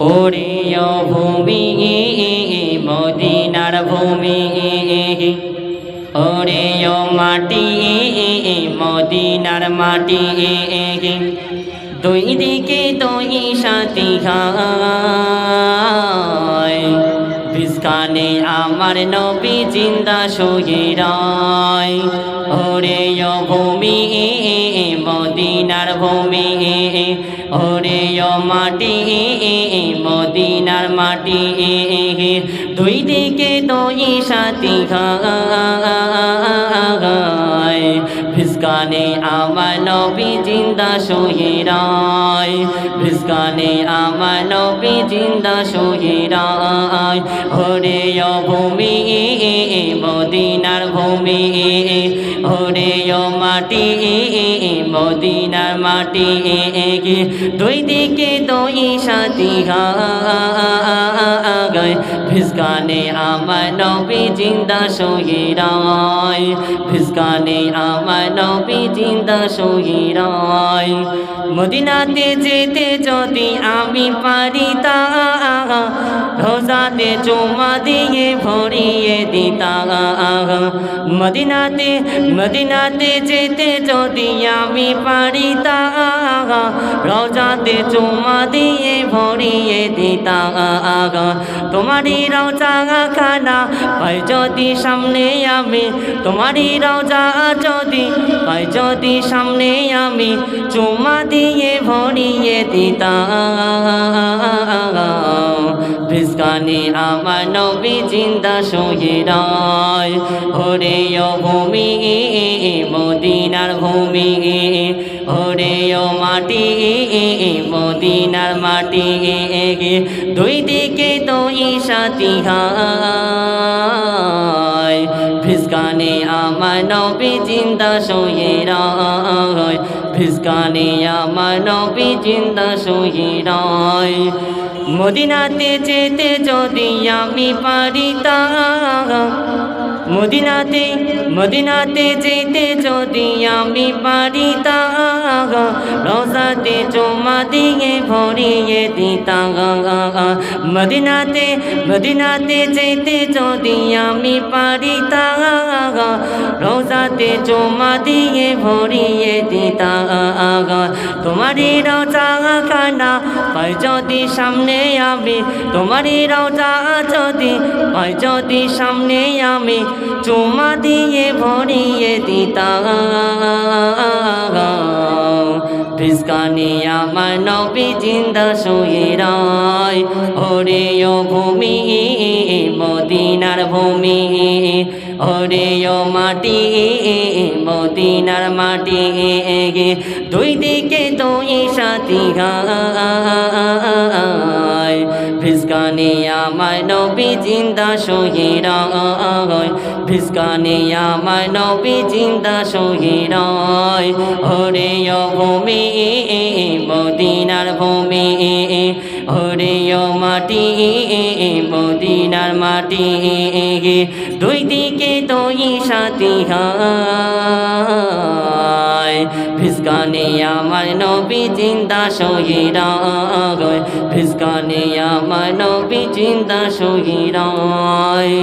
ওরিয় ভূমি, মদিনার ভূমি ওরিয় মাটি, মদিনার মাটি, দুই দিকে দুই সাথী বিস্কানে আমার নবী জিন্দা সহিরায় ওরে ভূমি মদিনার ভূমি। ওরে মাটি, মদিনার মাটি। দুই দিকে দুই সাথী খায় ভিসকানে আমার নবী জিন্দা সহিরায় ভিসকানে আমার নবী জিন্দা সহিরায় হরে ভূমি, মদিনার ভূমি। হরে মাটি মদিনার মাটি দুই দিকে দুই সাথী গায় ভিসকানে আমার নবী জিন্দা সহিরায় ভিসকানে আমার নবী জিন্দা সহিরায় মদিনাতে যেতে যদি আমি পারি তা, রোজাতে চুমা দিয়ে ভরিয়ে দিতা। মদিনাতে মদিনাতে যেতে যদি আমি পারি তা, রোজাতে চুমা দিয়ে ভরিয়ে দিতা। তোমারই রোজা খানা পাই যদি সামনে আমি, তোমারই রোজা যদি পাই যদি সামনে আমি, চুমা দিয়ে ভরিয়ে দিতা। ভিসকানে আমার নবী জিন্দা সহিরায় হরে ভূমি, মদিনার ভূমি হরে মাটি, মদিনার মাটি, দুই দিকে দুই সাথী গায় ভিসকানে আমার নবী জিন্দা সহিরায় ভিসকানে আমার জিন্দা সহিরায় মদিনাতে যেতে যদি আমি পারি তা মদিনাতে মদিনাতে যেতে যদি আমি পারি তা রোজাতে চুমা দিয়ে ভরিয়ে দিতা মদিনাতে মদিনাতে যেতে যদি আমি পারি তা রোজাতে চুমা দিয়ে ভরিয়ে দিতা তোমারই রোজা খানা পাই যদি সামনে আমি। তোমারই রোজা যদি পাই যদি সামনে আমি। চুমা দিয়ে ভরিয়ে দিতা ভিসকানে আমার নবী জিন্দা সহিরায় ওরে ভূমি, মদিনার ভূমি। ওরে মাটি মদিনার মাটি দুই দিকে দুই সাথী গায় ভিসকানে আমার নবী জিন্দা সহিরায় ভিসকানে আমার নবী জিন্দা সহিরায় হরে ভূমি, মদিনার ভূমি হরে মাটি, মদিনার মাটি। দুই দিকে দুই সাথী গায় ভিসকানে আমার নবী জিন্দা সহিরায় ভিসকানে আমার নবী জিন্দা সহিরায়